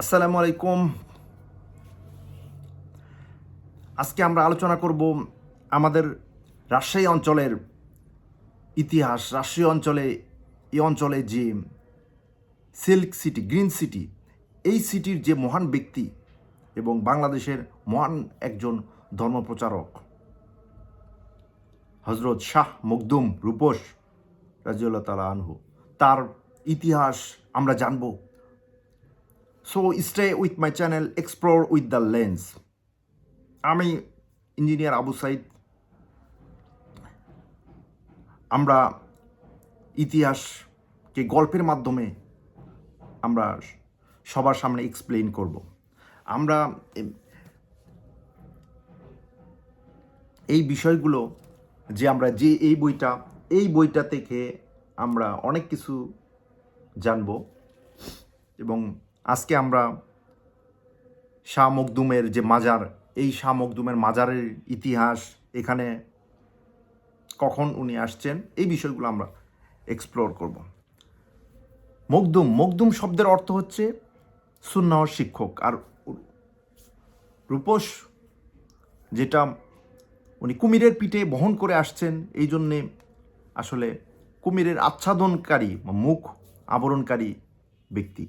আসসালামু আলাইকুম। আজকে আমরা আলোচনা করব আমাদের রাজশাহী অঞ্চলের ইতিহাস রাজশাহী অঞ্চলে, এই অঞ্চলে যে সিল্ক সিটি, গ্রিন সিটি, এই সিটির যে মহান ব্যক্তি এবং বাংলাদেশের মহান একজন ধর্মপ্রচারক হজরত শাহ মকদুম রূপস রাজিউল্লাহ তালা আনহু, তার ইতিহাস আমরা জানব। So stay with my channel explore with the lens আমি ইঞ্জিনিয়ার আবু সাইদ আমরা ইতিহাসকে গল্পের মাধ্যমে আমরা সবার সামনে এক্সপ্লেইন করব। আমরা এই বিষয়গুলো যে আমরা যে এই বইটা এই বইটা থেকে আমরা অনেক কিছু জানব এবং আজকে আমরা শাহ মকদুমের যে মাজার, এই শাহ মকদুমের মাজারের ইতিহাস এখানে কখন উনি আসছেন, এই বিষয়গুলো আমরা এক্সপ্লোর করব। মকদুম মকদুম শব্দের অর্থ হচ্ছে সুন্নাহ শিক্ষক। আর রূপস যেটা উনি কুমিরের পিঠে বহন করে আসছেন, এই জন্যে আসলে কুমিরের আচ্ছাদনকারী মুখ আবরণকারী ব্যক্তি।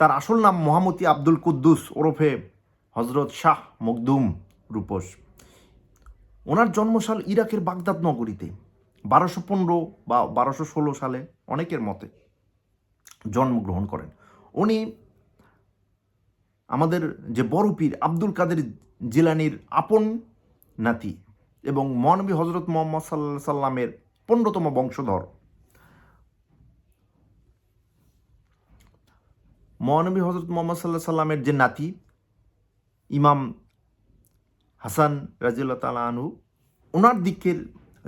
তার আসল নাম মোহাম্মতি আব্দুল কুদ্দুস ওরফে হজরত শাহ মকদুম রূপস। ওনার জন্মসাল ইরাকের বাগদাদ নগরীতে, বারোশো পনেরো বা বারোশো ষোলো সালে অনেকের মতে জন্মগ্রহণ করেন। উনি আমাদের যে বড় পীর আব্দুল কাদের জিলানির আপন নাতি এবং মহানবী হজরত মোহাম্মদ সাল্লা সাল্লামের পনেরোতম বংশধর। মহানবী হজরত মোহাম্মদ সাল্লাহ সাল্লামের যে নাতি, ইমাম হাসান রাজিউল্লাহ তালা আনহু ওনার দিকের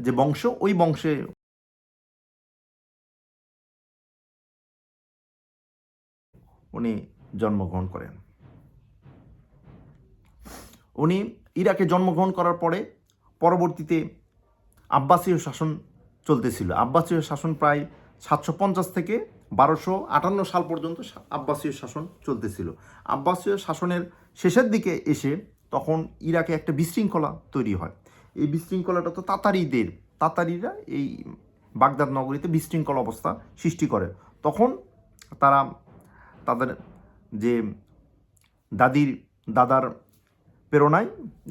যে বংশ, ওই বংশে উনি জন্মগ্রহণ করেন। উনি ইরাকে জন্মগ্রহণ করার পরে পরবর্তীতে আব্বাসীয় শাসন চলতেছিল। আব্বাসীয় শাসন প্রায় সাতশো পঞ্চাশ থেকে বারোশো আটান্ন সাল পর্যন্ত আব্বাসীয় শাসন চলতেছিল। আব্বাসীয় শাসনের শেষের দিকে এসে তখন ইরাকে একটা বিশৃঙ্খলা তৈরি হয়। এই বিশৃঙ্খলাটা তো তাতারিদের, তাতারিরা এই বাগদাদ নগরীতে বিশৃঙ্খলা অবস্থা সৃষ্টি করে। তখন তারা তাদের যে দাদির, দাদার প্রেরণায়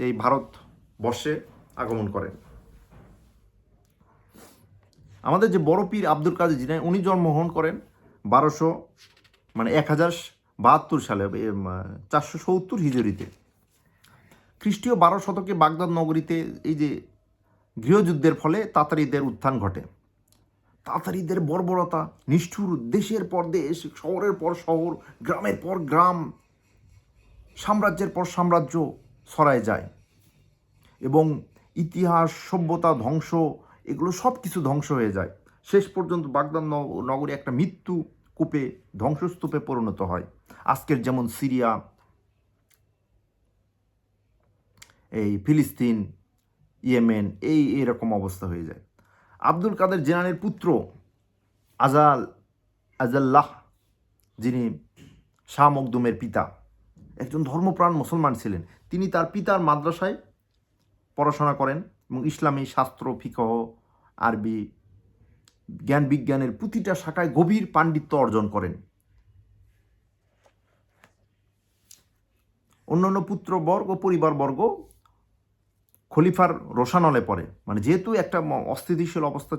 এই ভারত ভারতবর্ষে আগমন করেন আমাদের যে বড় পীর আব্দুল কাদের জিনাই, উনি জন্মগ্রহণ করেন বারোশো মানে এক হাজার বাহাত্তর সালে চারশো সত্তর হিজরিতে খ্রিস্টীয় বারো শতকে বাগদাদ নগরীতে এই যে গৃহযুদ্ধের ফলে তাতারিদের উত্থান ঘটে। তাতারিদের বর্বরতা, নিষ্ঠুর দেশের পর দেশ, শহরের পর শহর, গ্রামের পর গ্রাম, সাম্রাজ্যের পর সাম্রাজ্য ছড়ায় যায়। এবং ইতিহাস, সভ্যতা ধ্বংস, এগুলো সব কিছু ধ্বংস হয়ে যায়। শেষ পর্যন্ত বাগদাদ ন- নগরী একটা মৃত্যু কূপে, ধ্বংসস্তূপে পরিণত হয়। আজকের যেমন সিরিয়া, এই ফিলিস্তিন, ইয়েমেন, এই এরকম অবস্থা হয়ে যায়। আব্দুল কাদের জেনানের পুত্র আজাল, আজাল্লাহ, যিনি শাহ মকদুমের পিতা, একজন ধর্মপ্রাণ মুসলমান ছিলেন। তিনি তার পিতার মাদ্রাসায় পড়াশোনা করেন এবং ইসলামী শাস্ত্র, ফিকহ, আরবি জ্ঞান বিজ্ঞানের প্রতিটা শাখায় গভীর পাণ্ডিত্য অর্জন করেন। অন্যান্য পুত্রবর্গ, পরিবারবর্গ খলিফার রোশানলে পড়ে। মানে যেহেতু একটা অস্থিতিশীল অবস্থা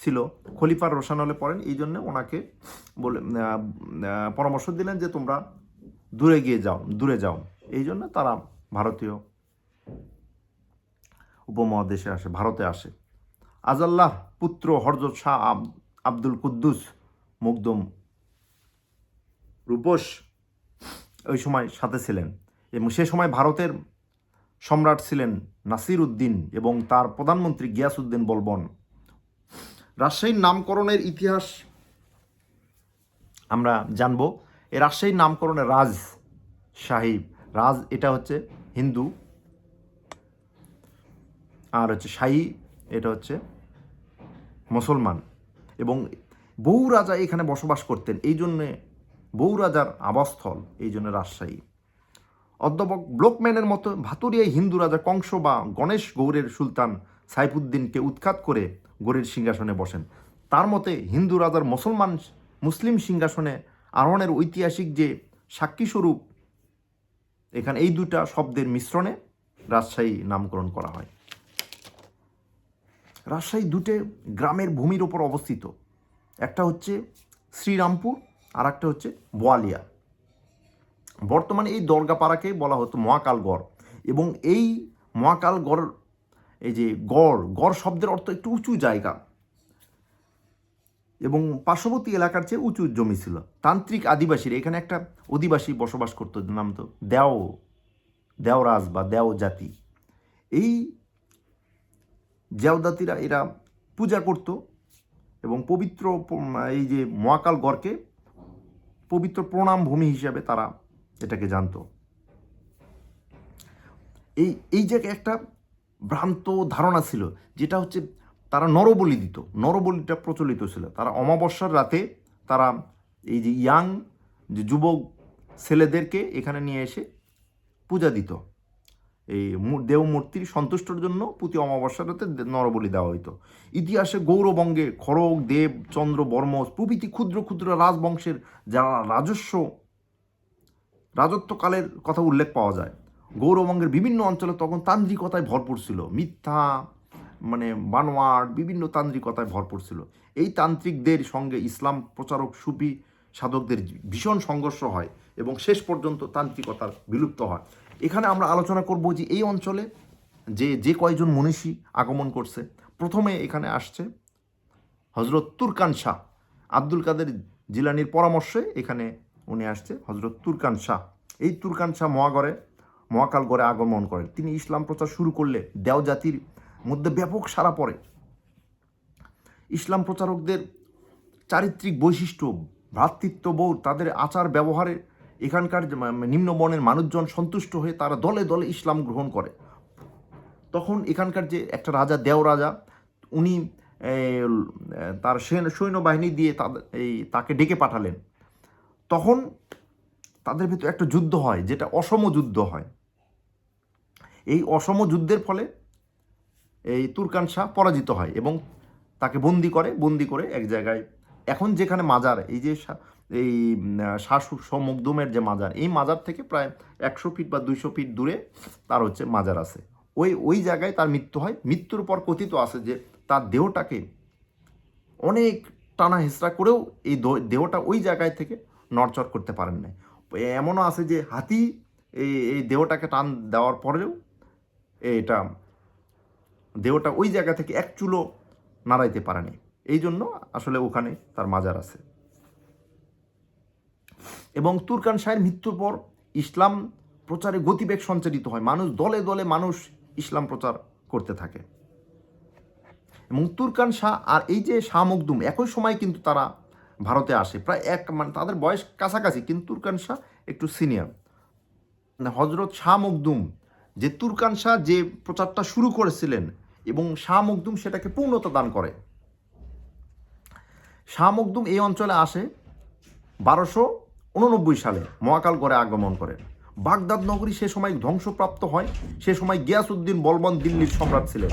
ছিল, খলিফার রোশানলে পড়েন, এই জন্য ওনাকে বলে পরামর্শ দিলেন যে তোমরা দূরে গিয়ে যাও, দূরে যাও। এই জন্য তারা ভারতীয় উপমহাদেশে আসে, ভারতে আসে। আজাল্লাহ পুত্র হরজত শাহ আব- আব্দুল কুদ্দুস মুকদম রূপস ওই সময় সাথে ছিলেন এবং সে সময় ভারতের সম্রাট ছিলেন নাসির উদ্দিন এবং তার প্রধানমন্ত্রী গিয়াসউদ্দিন বলবন। রাজশাহীর নামকরণের ইতিহাস আমরা জানব। এ রাজশাহীর নামকরণের রাজ সাহিব। রাজ এটা হচ্ছে হিন্দু। আর হচ্ছে শাহী, এটা হচ্ছে মুসলমান। এবং বহু রাজা এখানে বসবাস করতেন। এই জন্যে বৌরাজার আবাসস্থল, এই জন্য রাজশাহী। অধ্যাপক ব্লকম্যানের মতো ভাতুরিয়ায় হিন্দু রাজা কংস বা গণেশ গৌড়ের সুলতান সাইফুদ্দিনকে উৎখাত করে গৌড়ের সিংহাসনে বসেন। তার মতে হিন্দু রাজার মুসলমান, মুসলিম সিংহাসনে আরোহণের ঐতিহাসিক যে সাক্ষীস্বরূপ, এখানে এই দুটা শব্দের মিশ্রণে রাজশাহী নামকরণ করা হয়। রাজশাহী দুটে গ্রামের ভূমির ওপর অবস্থিত। একটা হচ্ছে শ্রীরামপুর আর একটা হচ্ছে বোয়ালিয়া। বর্তমানে এই দরগাপাড়াকে বলা হতো মহাকালগড় এবং এই মহাকালগড় এই যে গড় গড় শব্দের অর্থ একটু উঁচু জায়গা। এবং পার্শ্ববর্তী এলাকার চেয়ে উঁচু জমি ছিল। তান্ত্রিক আদিবাসীর, এখানে একটা অধিবাসী বসবাস করতো নাম তো দেও, দেওরাজ বা দেও জাতি। এই দেওদাতিরা এরা পূজা করত এবং পবিত্র এই যে মহাকাল গড়কে পবিত্র প্রণাম ভূমি হিসাবে তারা এটাকে জানতো। এই এই জায়গায় একটা ভ্রান্ত ধারণা ছিল, যেটা হচ্ছে তারা নরবলি দিত, নরবলিটা প্রচলিত ছিল। তারা অমাবস্যার রাতে তারা এই যে ইয়াং যে যুবক ছেলেদেরকে এখানে নিয়ে এসে পূজা দিত। এই দেবমূর্তির সন্তুষ্টর জন্য প্রতি অমাবস্যার রাতে নরবলি দেওয়া হইতো। ইতিহাসে গৌরবঙ্গে খড়গ, দেব, চন্দ্র বর্মস প্রভৃতি ক্ষুদ্র ক্ষুদ্র রাজবংশের যারা রাজস্ব, রাজত্বকালের কথা উল্লেখ পাওয়া যায়। গৌরবঙ্গের বিভিন্ন অঞ্চলে তখন তান্ত্রিকতায় ভরপুর ছিল। মিথ্যা মানে বানোয়াট, বিভিন্ন তান্ত্রিকতায় ভরপুর ছিল। এই তান্ত্রিকদের সঙ্গে ইসলাম প্রচারক, সুফি সাধকদের ভীষণ সংঘর্ষ হয় এবং শেষ পর্যন্ত তান্ত্রিকতার বিলুপ্ত হয়। এখানে আমরা আলোচনা করব যে এই অঞ্চলে যে যে কয়জন মনীষী আগমন করছে, প্রথমে এখানে আসছে হজরত তুরকান শাহ। আব্দুল কাদের জিলানির পরামর্শে এখানে উনি আসছে হজরত তুরকান শাহ। এই তুরকান শাহ মহাগড়ে মহাকালগড়ে আগমন করেন। তিনি ইসলাম প্রচার শুরু করলে দেও জাতির মধ্যে ব্যাপক সারা পড়ে। ইসলাম প্রচারকদের চারিত্রিক বৈশিষ্ট্য, ভ্রাতৃত্ববোধ, তাদের আচার ব্যবহারে এখানকার যে মা- নিম্নবর্ণের মানুষজন সন্তুষ্ট হয়ে তারা দলে দলে ইসলাম গ্রহণ করে। তখন এখানকার যে একটা রাজা দেও রাজা উনি তার সেন- সৈন্যবাহিনী দিয়ে এই, তাকে ডেকে পাঠালেন। তখন তাদের ভিতরে একটা যুদ্ধ হয়, যেটা অসম যুদ্ধ হয়। এই অসম যুদ্ধের ফলে এই তুরকান শাহ পরাজিত হয় এবং তাকে বন্দি করে বন্দি করে এক জায়গায়। এখন যেখানে মাজার, এই যে এই শাহ সমুকদুমের যে মাজার, এই মাজার থেকে প্রায় একশো ফিট বা দুইশো ফিট দূরে তার হচ্ছে মাজার আছে। ওই ওই জায়গায় তার মৃত্যু হয়। মৃত্যুর পর কথিত আছে যে তার দেহটাকে অনেক টানা হেঁচড়া করেও এই দেহটা ওই জায়গায় থেকে নড়চড় করতে পারেন না এমনও আছে যে হাতি এই এই দেহটাকে টান দেওয়ার পরেও এটা দেহটা ওই জায়গা থেকে এক চুলো নাড়াইতে পারেনি এই জন্য আসলে ওখানে তার মাজার আছে। এবং তুরকান শাহের মৃত্যুর পর ইসলাম প্রচারে গতিবেগ সঞ্চারিত হয়। মানুষ দলে দলে মানুষ ইসলাম প্রচার করতে থাকে। এবং তুরকান শাহ আর এই যে শাহ মকদুম একই সময় কিন্তু তারা ভারতে আসে। প্রায় এক মানে তাদের বয়স কাছাকাছি, কিন্তু তুরকান শাহ একটু সিনিয়র। হজরত শাহ মকদুম যে তুরকান শাহ যে প্রচারটা শুরু করেছিলেন এবং শাহ মকদুম সেটাকে পূর্ণতা দান করে। শাহ মকদুম এই অঞ্চলে আসে বারোশো উননব্বই সালে মহাকাল করে আগমন করেন। বাগদাদ নগরী সে সময় ধ্বংসপ্রাপ্ত হয়, সে সময় গিয়াসউদ্দিন বলবন দিল্লির সম্রাট ছিলেন।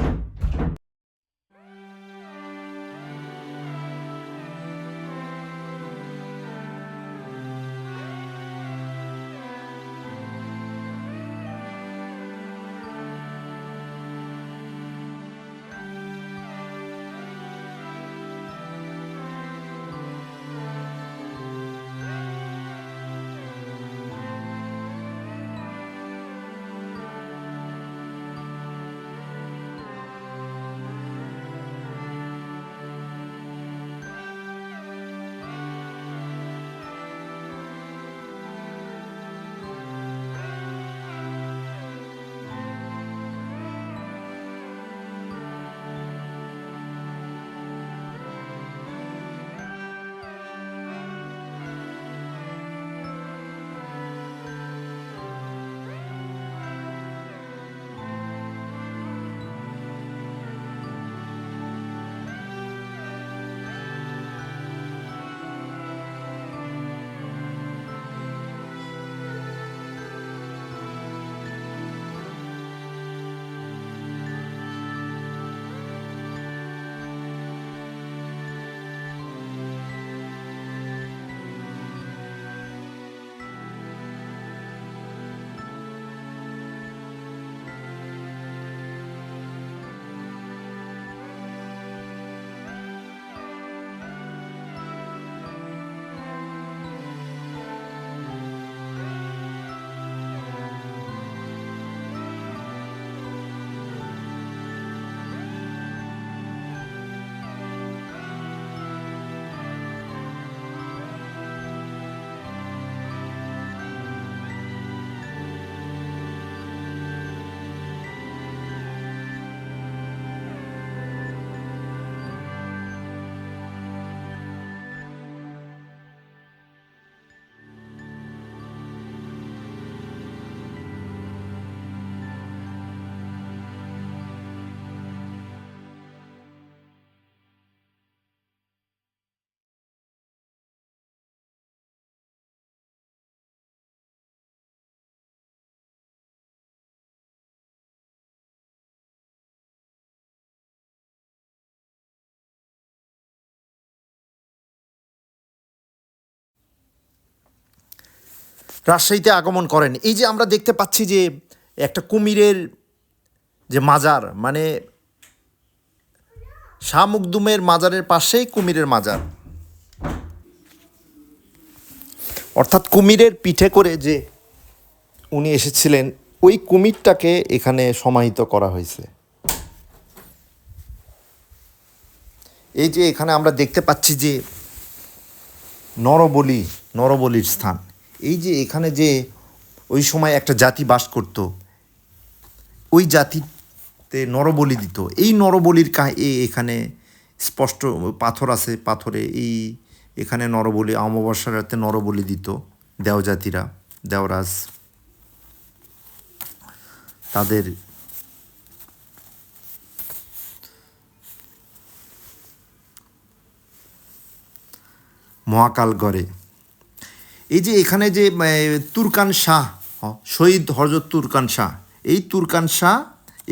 রাজশাহীতে আগমন করেন। এই যে আমরা দেখতে পাচ্ছি যে একটা কুমিরের যে মাজার মানে শাহ মুকদুমের মাজারের পাশেই কুমিরের মাজার। অর্থাৎ কুমিরের পিঠে করে যে উনি এসেছিলেন, ওই কুমিরটাকে এখানে সমাহিত করা হয়েছে। এই যে এখানে আমরা দেখতে পাচ্ছি যে নরবলি, নরবলির স্থান। এই যে এখানে যে ওই সময় একটা জাতি বাস করত, ওই জাতিতে নরবলি দিত। এই নরবলির কা এখানে স্পষ্ট পাথর আছে, পাথরে এই এখানে নরবলি, অমাবস্যার রাতে নরবলি দিত দেওজাতিরা, দেওরাজ। তাদের মহাকাল গড়ে। এই যে এখানে যে তুরকান শাহ শহীদ হজরত তুরকান শাহ, এই তুরকান শাহ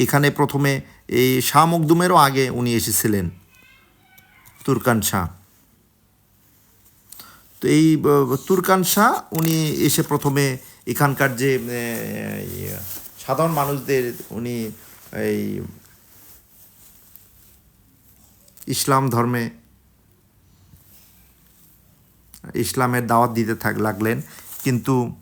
এখানে প্রথমে এই শাহ মকদুমেরও আগে উনি এসেছিলেন, তুরকান শাহ। তো এই তুরকান শাহ উনি এসে প্রথমে এখানকার যে সাধারণ মানুষদের উনি এই ইসলাম ধর্মে ইসলামের দাওয়াত দিতে থাক লাগলেন। কিন্তু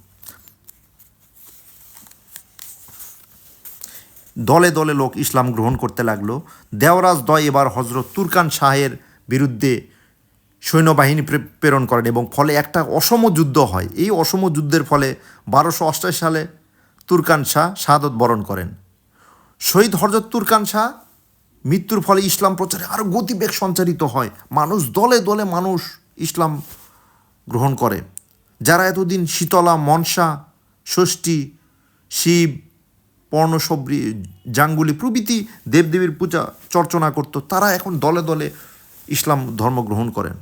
দলে দলে লোক ইসলাম গ্রহণ করতে লাগল। দেওরাজ দয় এবার হজরত তুরকান শাহের বিরুদ্ধে সৈন্যবাহিনী প্রে- প্রেরণ করেন এবং ফলে একটা অসম যুদ্ধ হয়। এই অসম যুদ্ধের ফলে বারোশো অষ্টাশি সালে তুরকান শাহ শাহাদত বরণ করেন। শহীদ হজরত তুরকান শাহ মৃত্যুর ফলে ইসলাম প্রচারে আরও গতিবেগ সঞ্চারিত হয়। মানুষ দলে দলে মানুষ ইসলাম গ্রহণ করে। যারা এতদিন শীতলা মনসা ষষ্ঠী শিব পর্ণসবরি জাঙ্গুলি প্রভৃতি দেবদেবীর পূজা চর্চনা করত তারা এখন দলে দলে ইসলাম ধর্ম গ্রহণ করেন।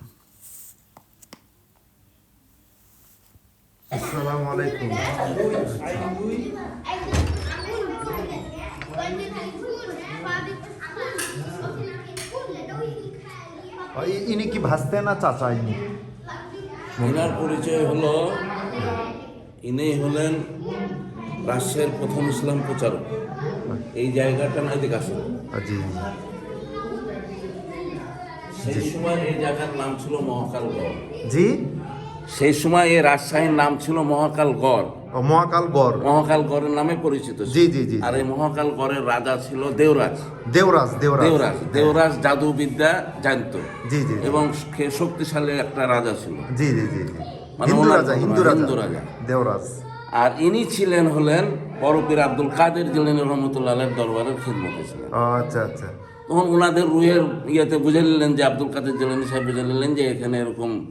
আসসালামু আলাইকুম। ইনি কি ভাসতে না চাচা ইনি? এনার পরিচয় হলো ইনি হলেন রাশিয়ার প্রথম ইসলাম প্রচারক। এই জায়গাটা না এদিকে আসুন সেই সময় এই জায়গার নাম ছিল মহাকালগড় জি? সেই সময় এই রাজশাহীর নাম ছিল মহাকালগড় মহাকাল গড়। মহাকালগড়ের নামে পরিচিত জি, জি, জি। আর এই মহাকালগড়ের রাজা ছিল দেওরাজ। দেওরাজ দেওরাজ। দেওরাজ দেওরাজ জাদুবিদ্যা জানতো। জি, জি। এবং শক্তিশালী একটা রাজা ছিল। জি জি জি মানে হিন্দু রাজা হিন্দু হিন্দু রাজা। রাজা। দেওরাজ। আর ইনি ছিলেন হলেন বরফির আব্দুল কাদের জিলানী রহমতুল্লাহ আলের দরবারের খিদমতে ছিলেন। আচ্ছা আচ্ছা। তখন ওনাদের রুহের ইয়েতে বুঝে নিলেন যে আব্দুল কাদের জিলানী সাহেব বুঝে নিলেন যে এখানে এরকম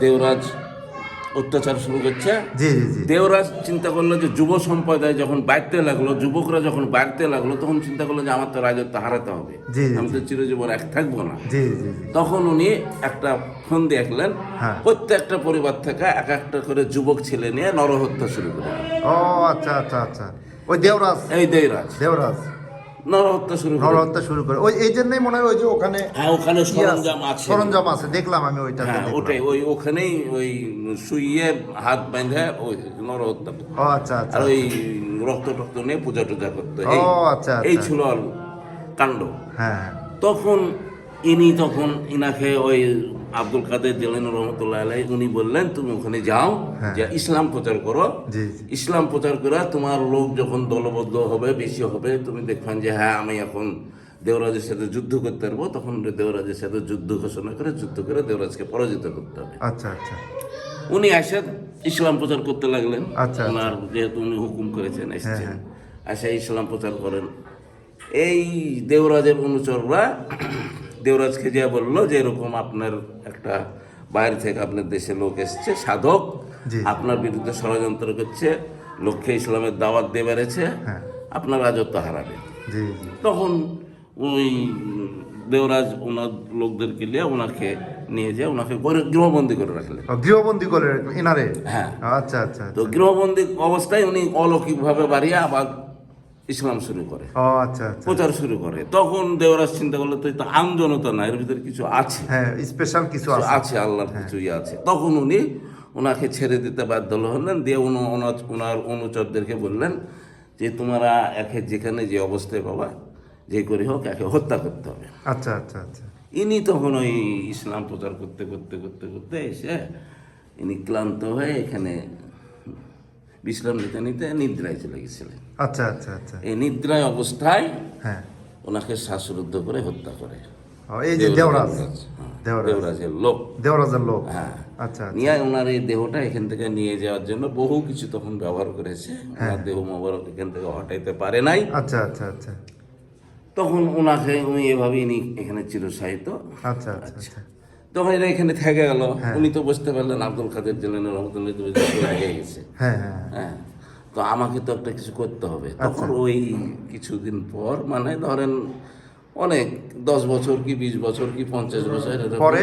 দেওরাজ অত্যাচার শুরু করছে। জি জি জি। দেওরাজ চিন্তা করল যে যুব সম্প্রদায় যখন বাড়তে লাগল যুবকরা যখন বাড়তে লাগল তখন চিন্তা করল যে আমার তো রাজত্ব হারাতে হবে। আমি তো চিরজীবন এক থাকব না। তখন উনি একটা ফোন দেখলেন। হ্যাঁ। প্রত্যেকটা পরিবার থেকে এক একটা করে যুবক ছেলে নিয়ে নরহত্যা শুরু করে ও আচ্ছা আচ্ছা আচ্ছা। ওই দেওরাজ? এই দেওরাজ। দেওরাজ। নরহত্যা শুরু নরহত্যা শুরু করে। ওই এই জন্যই মনে হয় ওই যে ওখানে হ্যাঁ ওখানে ইয়ে সরঞ্জাম আছে। সরঞ্জাম আছে দেখলাম আমি ওইটাতে হ্যাঁ ওটাই ওই ওখানেই ওই শুইয়ে হাত বাঁধে ওই নরহত্যা ও আচ্ছা আচ্ছা। আর ওই রক্ত টক্ত নিয়ে পূজা টুজা করতো। ও, আচ্ছা, আচ্ছা। এই ছিল আর কাণ্ড। হ্যাঁ হ্যাঁ। তখন ইনি তখন ইনাকে ওই আব্দুল কাদের জেলেন রহমতুল্লাহ আলাই উনি বললেন তুমি ওখানে যাও হ্যাঁ। যে ইসলাম প্রচার করো। ইসলাম প্রচার করে তোমার লোক যখন দলবদ্ধ হবে বেশি হবে তুমি দেখবেন যে হ্যাঁ আমি এখন দেওরাজের সাথে যুদ্ধ করতে পারব। তখন দেওরাজের সাথে যুদ্ধ ঘোষণা করে যুদ্ধ করে দেওরাজকে পরাজিত করতে হবে। আচ্ছা আচ্ছা। উনি এসে ইসলাম প্রচার করতে লাগলেন। আচ্ছা, ওনার যেহেতু উনি হুকুম করেছেন এসেছেন। হ্যাঁ। এসে ইসলাম প্রচার করেন। এই দেওরাজের অনুচররা দেওরাজকে যা বলল যে এরকম আপনার একটা বাইরে থেকে আপনার দেশে লোক এসছে সাধক। আপনার বিরুদ্ধে ষড়যন্ত্র করছে লক্ষ্যে ইসলামের দাওয়াত দিয়ে বেড়েছে হ্যাঁ। আপনার রাজত্ব হারাবে। তখন ওই দেওরাজ ওনার লোকদেরকে নিয়ে ওনাকে নিয়ে যায় ওনাকে গৃহবন্দী করে রাখলেন। ও, গৃহবন্দী করে এনারে হ্যাঁ। আচ্ছা আচ্ছা তো গৃহবন্দী অবস্থায় উনি অলৌকিকভাবে বাড়িয়ে আবার ইসলাম শুরু করে। আচ্ছা আচ্ছা। প্রচার শুরু করে। তখন দেওরাজ চিন্তা করল তো এটা আমজনতা না এর ভিতরে কিছু আছে? হ্যাঁ স্পেশাল কিছু আছে। আল্লাহর কিছু ইয়ে আছে। তখন উনি ওনাকে ছেড়ে দিতে বাধ্য হলেন দিয়ে উনি ওনা- ওনার অনুচরদেরকে বললেন যে তোমরা একে যেখানে যে অবস্থায় পাবা যে করি হোক একে হত্যা করতে হবে। আচ্ছা আচ্ছা আচ্ছা। ইনি তখন ওই ইসলাম প্রচার করতে করতে করতে করতে এসে ইনি ক্লান্ত হয়ে এখানে বিশ্রাম নিতে নিতে নিদ্রায় চলে গেছিলেন। আচ্ছা আচ্ছা আচ্ছা। এই নিদ্রায় অবস্থায় হ্যাঁ। ওনাকে শ্বাসরুদ্ধ করে হত্যা করে। এই যে দেওরাজ। হ্যাঁ, দেওরাজের লোক। দেওরাজের লোক। হ্যাঁ। আচ্ছা নিয়ে ওনার এই দেহটা এখান থেকে নিয়ে যাওয়ার জন্য বহু কিছু তখন ব্যবহার করেছে। হ্যাঁ। ওনার দেহ মোবারক এখান থেকে হটাইতে পারে নাই। আচ্ছা আচ্ছা আচ্ছা। তখন ওনাকে উনি এভাবে ইনি এখানে চিরসাহিত আচ্ছা আচ্ছা আচ্ছা। তখন এরা এখানে থেকে গেল। উনি তো বুঝতে পারলেন আব্দুল কাদের জেলেন রহমতুল্লাহ হয়ে গেছে। হ্যাঁ হ্যাঁ হ্যাঁ। হ্যাঁ। তো আমাকে তো একটা কিছু করতে হবে। তখন ওই কিছুদিন পর মানে ধরেন অনেক দশ বছর কি বিশ বছর কি পঞ্চাশ বছর পরে?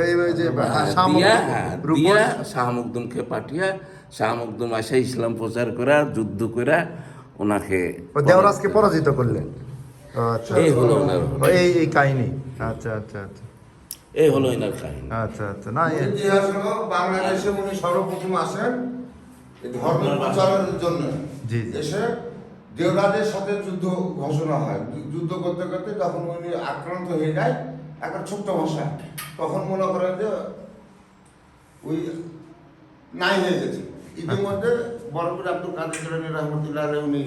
এই যে হ্যাঁ, শাহ দিয়া হ্যাঁ, রূপস- শাহ মকদুমকে পাঠিয়ে শাহ মকদুম আসে ইসলাম প্রচার করা যুদ্ধ করা ওনাকে দেওরাজকে পরাজিত করলেন? আচ্ছা এই হলো ওনার এই এই কাহিনী। আচ্ছা আচ্ছা আচ্ছা। এই হলো ওনার কাহিনী। আচ্ছা আচ্ছা। না ইতিহাস হলো বাংলাদেশে উনি সর্বপ্রথম আসেন। ধর্ম প্রচারের জন্য। এসে দেওরাজের সাথে যুদ্ধ ঘোষণা হয়। যুদ্ধ করতে করতে যখন উনি আক্রান্ত হয়ে যায় একটা ছোট্ট ভাষা তখন মনে করেন যে ওই নাই হয়ে গেছে। ইতিমধ্যে বরফির আব্দুল কাদের জিলানী রহমতুল্লাহ উনি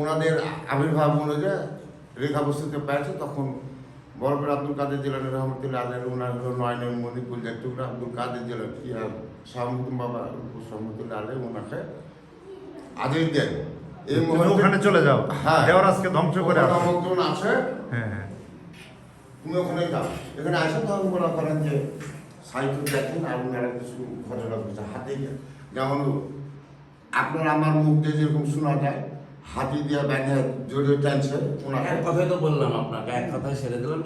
ওনাদের আবির্ভাব অনুযায়ী রেখা রেখাবস্তুতে পেয়েছে। তখন বরফের আব্দুল কাদের জিলানি রহমতুল্লাহ আলের ওনার নয়নের মণি কুলজার টুকরা আব্দুল কাদের জিলানি ইয়া শাহমুদ্দিন বাবা রহমতুল্লাহ আলে ওনাকে আদেশ দেন। এই ওখানে চলে যাও। হ্যাঁ। দেওরাজকে ধ্বংস করে আসো। লোকজন আসে হ্যাঁ হ্যাঁ। তুমি ওখানে যাও। এখানে আসে তখন মনে করেন যে সাইকেল দেখেন আর ওনারা কিছু ঘটনা ঘটছে। হাতে যেমন আপনার আমার মুখ দিয়ে যেরকম শোনা যায় হাতি দিয়ে ব্যাঙে জড়িয়ে টানছে ওনাকে এক কথাই তো বললাম আপনাকে এক কথায় ছেড়ে দিলাম।